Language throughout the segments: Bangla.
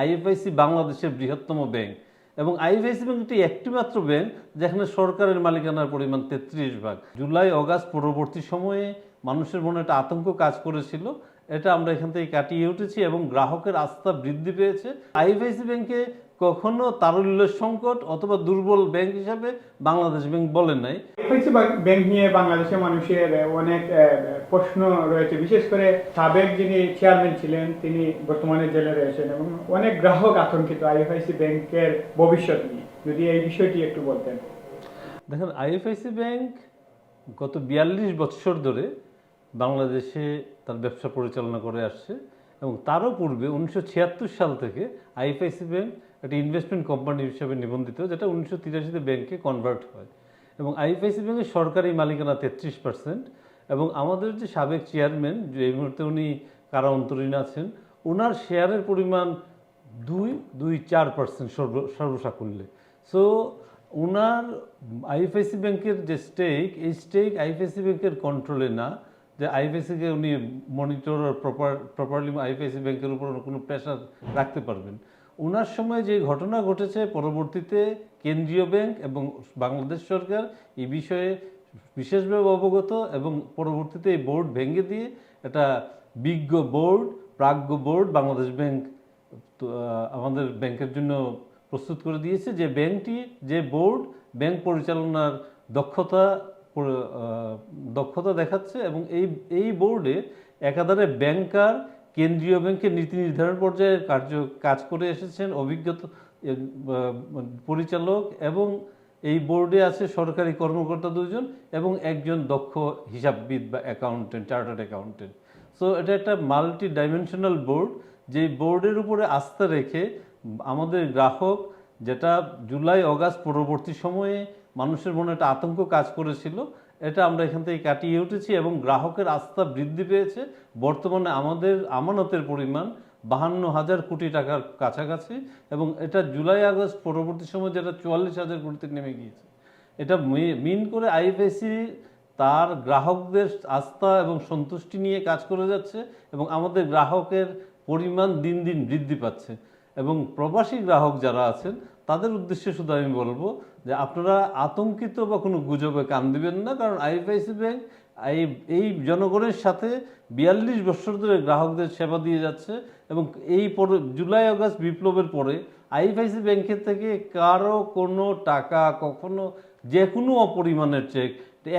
আইএফআইসি বাংলাদেশের বৃহত্তম ব্যাংক। এবং আইএফআইসি ব্যাংক একটি একটিমাত্র ব্যাংক যেখানে সরকারের মালিকানার পরিমাণ তেত্রিশ ভাগ। জুলাই, অগাস্ট পরবর্তী সময়ে মানুষের মনে একটা আতঙ্ক কাজ করেছিল। এটা আমরা এখান থেকে কাটিয়ে উঠেছি এবং গ্রাহকের আস্থা বৃদ্ধি পেয়েছে। আইএফআইসি ব্যাংকে কখনো তারল্যের সংকট অথবা দুর্বল ব্যাংক হিসাবে বাংলাদেশ ব্যাংক বলেন নাই। ব্যাংক নিয়ে বাংলাদেশের মানুষের অনেক প্রশ্ন রয়েছে। বিশেষ করে সাবেক যিনি চেয়ারম্যান ছিলেন তিনি বর্তমানে জেলে রয়েছেন এবং অনেক গ্রাহক আতঙ্কিত আইএফআইসি ব্যাংকের ভবিষ্যৎ নিয়ে। যদি এই বিষয়টি একটু বলতেন। দেখেন আইএফআইসি ব্যাংক গত বিয়াল্লিশ বছর ধরে বাংলাদেশে তার ব্যবসা পরিচালনা করে আসছে। এবং তারও পূর্বে উনিশশো ছিয়াত্তর সাল থেকে আইএফআইসি ব্যাংক একটি ইনভেস্টমেন্ট কোম্পানি হিসেবে নিবন্ধিত, যেটা উনিশশো তিরাশিতে ব্যাংকে কনভার্ট হয়। এবং আইএফআইসি ব্যাংকের সরকারি মালিকানা তেত্রিশ পার্সেন্ট এবং আমাদের যে সাবেক চেয়ারম্যান যে এই মুহূর্তে উনি কারা অন্তরীণ আছেন ওনার শেয়ারের পরিমাণ দুই দুই, চার পার্সেন্ট সর্ব, সর্বসাকুল্যে। সো ওনার আইএফআইসি ব্যাংকের যে স্টেক এই স্টেক আইএফআইসি ব্যাংকের কন্ট্রোলে না যে আইএফআইসিকে উনি মনিটর প্রপার প্রপারলি আইএফআইসি ব্যাংকের উপর কোনো প্রেশার রাখতে পারবেন। ওনার সময় যে ঘটনা ঘটেছে, পরবর্তীতে কেন্দ্রীয় ব্যাংক এবং বাংলাদেশ সরকার এই বিষয়ে বিশেষভাবে অবগত এবং পরবর্তীতে এই বোর্ড ভেঙে দিয়ে একটা বিজ্ঞ বোর্ড প্রাজ্ঞ বোর্ড বাংলাদেশ ব্যাংক আমাদের ব্যাংকের জন্য প্রস্তুত করে দিয়েছে যে ব্যাংকটি যে বোর্ড ব্যাংক পরিচালনার দক্ষতা দক্ষতা দেখাচ্ছে এবং এই এই বোর্ডে একাধারে ব্যাংকার কেন্দ্রীয় ব্যাংকের নীতি নির্ধারণ পর্যায়ে কার্য, কাজ করে এসেছেন অভিজ্ঞতা পরিচালক এবং এই বোর্ডে আছে সরকারি কর্মকর্তা দুজন এবং একজন দক্ষ হিসাববিদ বা অ্যাকাউন্টেন্ট চার্টার্ড অ্যাকাউন্টেন্ট সো এটা একটা মাল্টি ডাইমেনশনাল বোর্ড যে বোর্ডের উপরে আস্থা রেখে আমাদের গ্রাহক যেটা জুলাই, অগাস্ট পরবর্তী সময়ে মানুষের মনে একটা আতঙ্ক কাজ করেছিল, এটা আমরা এখান থেকে কাটিয়ে উঠেছি এবং গ্রাহকের আস্থা বৃদ্ধি পেয়েছে। বর্তমানে আমাদের আমানতের পরিমাণ বাহান্ন হাজার কোটি টাকার কাছাকাছি এবং এটা জুলাই আগস্ট পরবর্তী সময় যেটা চুয়াল্লিশ হাজার কোটিতে নেমে গিয়েছে। এটা মিন করে আইএফএসি তার গ্রাহকদের আস্থা এবং সন্তুষ্টি নিয়ে কাজ করে যাচ্ছে এবং আমাদের গ্রাহকের পরিমাণ দিন দিন বৃদ্ধি পাচ্ছে। এবং প্রবাসী গ্রাহক যারা আছেন, তাদের উদ্দেশ্যে শুধু আমি বলব যে আপনারা আতঙ্কিত বা কোনো গুজবে কান দিবেন না, কারণ আইএফআইসি ব্যাংক এই এই জনগণের সাথে বিয়াল্লিশ বছর ধরে গ্রাহকদের সেবা দিয়ে যাচ্ছে এবং এই পরে, জুলাই আগস্ট বিপ্লবের পরে আইএফআইসি ব্যাংকের থেকে কারও কোনো টাকা কখনো যে কোনো অপরিমাণের চেক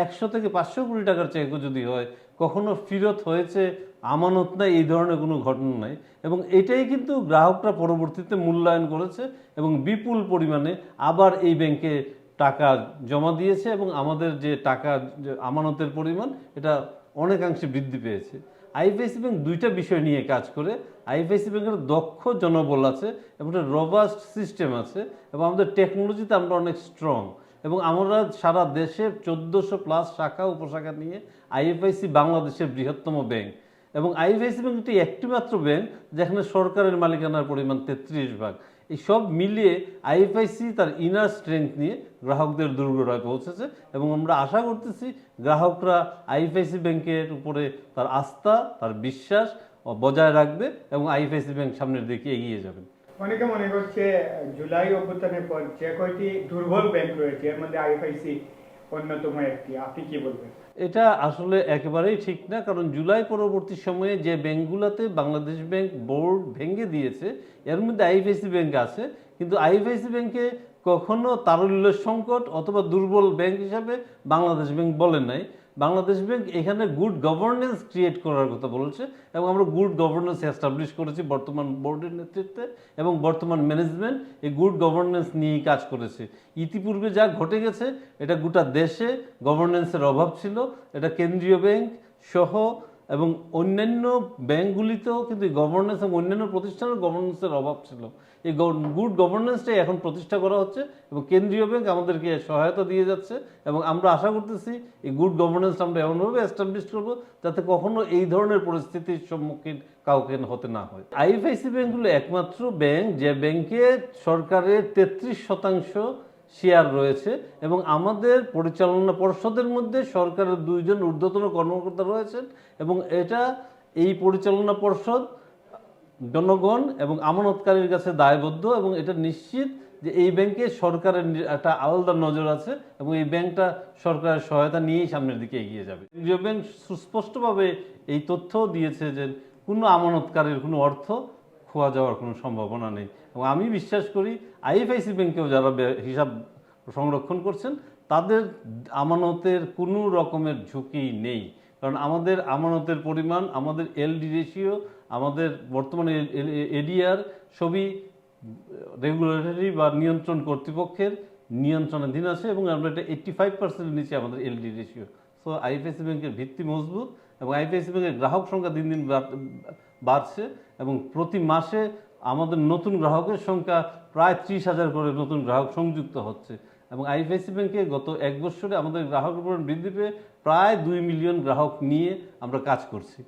একশো থেকে পাঁচশো কোটি টাকার চেকও যদি হয়, কখনো ফেরত হয়েছে আমানত নাই এই ধরনের কোনো ঘটনা নাই এবং এটাই কিন্তু গ্রাহকরা পরবর্তীতে মূল্যায়ন করেছে এবং বিপুল পরিমাণে আবার এই ব্যাংকে টাকা জমা দিয়েছে এবং আমাদের যে টাকা আমানতের পরিমাণ, এটা অনেকাংশে বৃদ্ধি পেয়েছে। আইপিএসি ব্যাংক দুইটা বিষয় নিয়ে কাজ করে। আইপিএসি ব্যাংকের দক্ষ জনবল আছে এবং রবাস্ট সিস্টেম আছে এবং আমাদের টেকনোলজিতে আমরা অনেক স্ট্রং এবং আমরা সারা দেশে চোদ্দোশো প্লাস শাখা, উপশাখা নিয়ে আইএফআইসি বাংলাদেশের বৃহত্তম ব্যাংক। এবং আইএফআইসি ব্যাংকটি একটি মাত্র ব্যাংক যেখানে সরকারের মালিকানার পরিমাণ তেত্রিশ ভাগ। এই সব মিলিয়ে আইএফআইসি তার ইনার স্ট্রেংথ নিয়ে গ্রাহকদের দুর্গরায় পৌঁছেছে এবং আমরা আশা করতেছি গ্রাহকরা আইএফআইসি ব্যাংকের উপরে তার আস্থা, তার বিশ্বাস বজায় রাখবে এবং আইএফআইসি ব্যাংক সামনের দিকে এগিয়ে যাবেন অনেকে মনে করছে জুলাই অভ্যুত্থানের পর যে কয়টি দুর্বল ব্যাংক রয়েছে, এর মধ্যে আইএফআইসি অন্যতম একটি। আপনি কি বলবেন? এটা আসলে একেবারেই ঠিক না, কারণ জুলাই পরবর্তী সময়ে যে ব্যাংকগুলোতে বাংলাদেশ ব্যাংক বোর্ড ভেঙে দিয়েছে, এর মধ্যে আইএফআইসি ব্যাংক আছে, কিন্তু আইএফআইসি ব্যাংকে কখনো তারল্য সংকট অথবা দুর্বল ব্যাংক হিসাবে বাংলাদেশ ব্যাংক বলে নাই। বাংলাদেশ ব্যাংক এখানে গুড গভর্নেন্স ক্রিয়েট করার কথা বলেছে এবং আমরা গুড গভর্নেন্স এস্টাবলিশ করেছি বর্তমান বোর্ডের নেতৃত্বে এবং বর্তমান ম্যানেজমেন্ট এই গুড গভর্নেন্স নিয়েই কাজ করেছে। ইতিপূর্বে যা ঘটে গেছে, এটা গোটা দেশে গভর্নেন্সের অভাব ছিল। এটা কেন্দ্রীয় ব্যাংক সহ এবং অন্যান্য ব্যাংকগুলিতেও কিন্তু গভর্নেন্স এবং অন্যান্য প্রতিষ্ঠানের গভর্নেন্সের অভাব ছিল। এই গুড গভর্নেন্সটাই এখন প্রতিষ্ঠা করা হচ্ছে এবং কেন্দ্রীয় ব্যাংক আমাদেরকে সহায়তা দিয়ে যাচ্ছে এবং আমরা আশা করতেছি এই গুড গভর্নেন্স আমরা এমনভাবে এস্টাবলিশ করব যাতে কখনো এই ধরনের পরিস্থিতির সম্মুখীন কাউকে হতে না হয়। আইএফআইসি ব্যাংকগুলো একমাত্র ব্যাংক যে ব্যাংকে সরকারের তেত্রিশ শতাংশ শেয়ার রয়েছে এবং আমাদের পরিচালনা পর্ষদের মধ্যে সরকারের দুইজন ঊর্ধ্বতন কর্মকর্তা রয়েছেন এবং এটা এই পরিচালনা পর্ষদ, জনগণ এবং আমানতকারীর কাছে দায়বদ্ধ এবং এটা নিশ্চিত যে এই ব্যাংকে সরকারের একটা আলাদা নজর আছে এবং এই ব্যাংকটা সরকারের সহায়তা নিয়েই সামনের দিকে এগিয়ে যাবে। কেন্দ্রীয় ব্যাংক সুস্পষ্টভাবে এই তথ্যও দিয়েছে যে কোনো আমানতকারীর কোনো অর্থ খোয়া যাওয়ার কোনো সম্ভাবনা নেই। এবং আমি বিশ্বাস করি আইএফআইসি ব্যাংকেও যারা হিসাব সংরক্ষণ করছেন, তাদের আমানতের কোনো রকমের ঝুঁকি নেই। কারণ আমাদের আমানতের পরিমাণ, আমাদের এলডি রেশিও, আমাদের বর্তমানে এডিআর সবই রেগুলেটরি বা নিয়ন্ত্রণ কর্তৃপক্ষের নিয়ন্ত্রণাধীন আছে এবং আমরা এটা এইট্টি ফাইভ পার্সেন্টের নিচে আমাদের এলডি রেশিও। সো আইএফআইসি ব্যাংকের ভিত্তি মজবুত এবং আইপিআইসি ব্যাংকের গ্রাহক সংখ্যা দিন দিন বাড়ছে এবং প্রতি মাসে আমাদের নতুন গ্রাহকের সংখ্যা প্রায় ত্রিশ হাজার করে নতুন গ্রাহক সংযুক্ত হচ্ছে। এবং আইপিআইসি ব্যাংকে গত এক বছরে আমাদের গ্রাহকের পরিমাণ বৃদ্ধি পেয়ে প্রায় দুই মিলিয়ন গ্রাহক নিয়ে আমরা কাজ করছি।